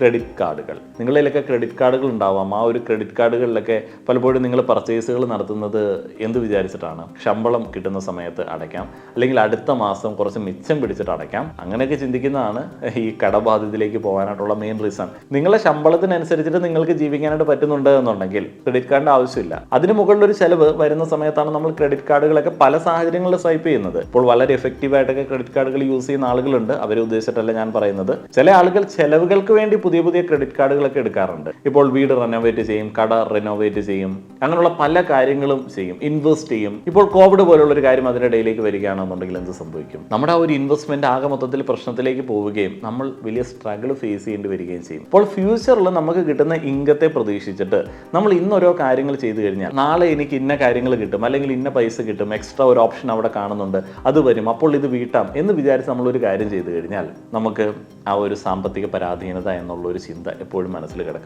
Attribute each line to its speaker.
Speaker 1: Credit കാർഡുകൾ നിങ്ങളിലൊക്കെ credit കാർഡുകൾ ഉണ്ടാവാം. ആ ഒരു ക്രെഡിറ്റ് കാർഡുകളിലൊക്കെ പലപ്പോഴും നിങ്ങൾ പർച്ചേസുകൾ നടത്തുന്നത് എന്ത് വിചാരിച്ചിട്ടാണ്? ശമ്പളം കിട്ടുന്ന സമയത്ത് അടയ്ക്കാം. അല്ലെങ്കിൽ അടുത്ത മാസം കുറച്ച് മിച്ചം പിടിച്ചിട്ട് അടയ്ക്കാം. അങ്ങനെയൊക്കെ ചിന്തിക്കുന്നതാണ് ഈ കടബാധ്യതയിലേക്ക് പോകാനായിട്ടുള്ള മെയിൻ റീസൺ നിങ്ങളെ ശമ്പളത്തിനനുസരിച്ചിട്ട് നിങ്ങൾക്ക് ജീവിക്കാനായിട്ട് പറ്റുന്നുണ്ട് എന്നുണ്ടെങ്കിൽ ക്രെഡിറ്റ് കാർഡിന്റെ ആവശ്യമില്ല. അതിന് മുകളിലൊരു ചെലവ് വരുന്ന സമയത്താണ് നമ്മൾ ക്രെഡിറ്റ് കാർഡുകളൊക്കെ പല സാഹചര്യങ്ങളിൽ സ്വൈപ്പ് ചെയ്യുന്നത്. ഇപ്പോൾ വളരെ എഫക്റ്റീവായിട്ടൊക്കെ ക്രെഡിറ്റ് കാർഡുകൾ യൂസ് ചെയ്യുന്ന ആളുകളുണ്ട്. അവരെ ഉദ്ദേശിച്ചിട്ടല്ല ഞാൻ പറയുന്നത്. ചില ആളുകൾ ചെലവുകൾക്ക് വേണ്ടി പുതിയ പുതിയ ക്രെഡിറ്റ് കാർഡുകളൊക്കെ എടുക്കാറുണ്ട്. ഇപ്പോൾ വീട് റെനോവേറ്റ് ചെയ്യും കട റെനോവേറ്റ് ചെയ്യും അങ്ങനെയുള്ള പല കാര്യങ്ങളും ചെയ്യും ഇൻവെസ്റ്റ് ചെയ്യും. ഇപ്പോൾ കോവിഡ് പോലുള്ള ഒരു കാര്യം അതിന്റെ ഇടയിലേക്ക് വരികയാണെന്നുണ്ടെങ്കിൽ എന്ത് സംഭവിക്കും? നമ്മുടെ ആ ഒരു ഇൻവെസ്റ്റ്മെന്റ് ആകെ മൊത്തത്തിൽ പ്രശ്നത്തിലേക്ക് പോവുകയും നമ്മൾ വലിയ സ്ട്രഗിൾ ഫേസ് ചെയ്യേണ്ടി വരികയും ചെയ്യും. അപ്പോൾ ഫ്യൂച്ചറിൽ നമുക്ക് കിട്ടുന്ന ഇംഗത്തെ പ്രതീക്ഷിച്ചിട്ട് നമ്മൾ ഇന്നോരോ കാര്യങ്ങൾ ചെയ്തു കഴിഞ്ഞാൽ നാളെ എനിക്ക് ഇന്ന കാര്യങ്ങൾ കിട്ടും അല്ലെങ്കിൽ ഇന്ന പൈസ കിട്ടും എക്സ്ട്രാ ഒരു ഓപ്ഷൻ അവിടെ കാണുന്നുണ്ട് അത് വരും അപ്പോൾ ഇത് വീട്ടാം എന്ന് വിചാരിച്ച് നമ്മളൊരു കാര്യം ചെയ്തു കഴിഞ്ഞാൽ നമുക്ക് ആ ഒരു സാമ്പത്തിക പരാധീനത എന്നുള്ള ഒരു ചിന്ത എപ്പോഴും മനസ്സിൽ കിടക്കും.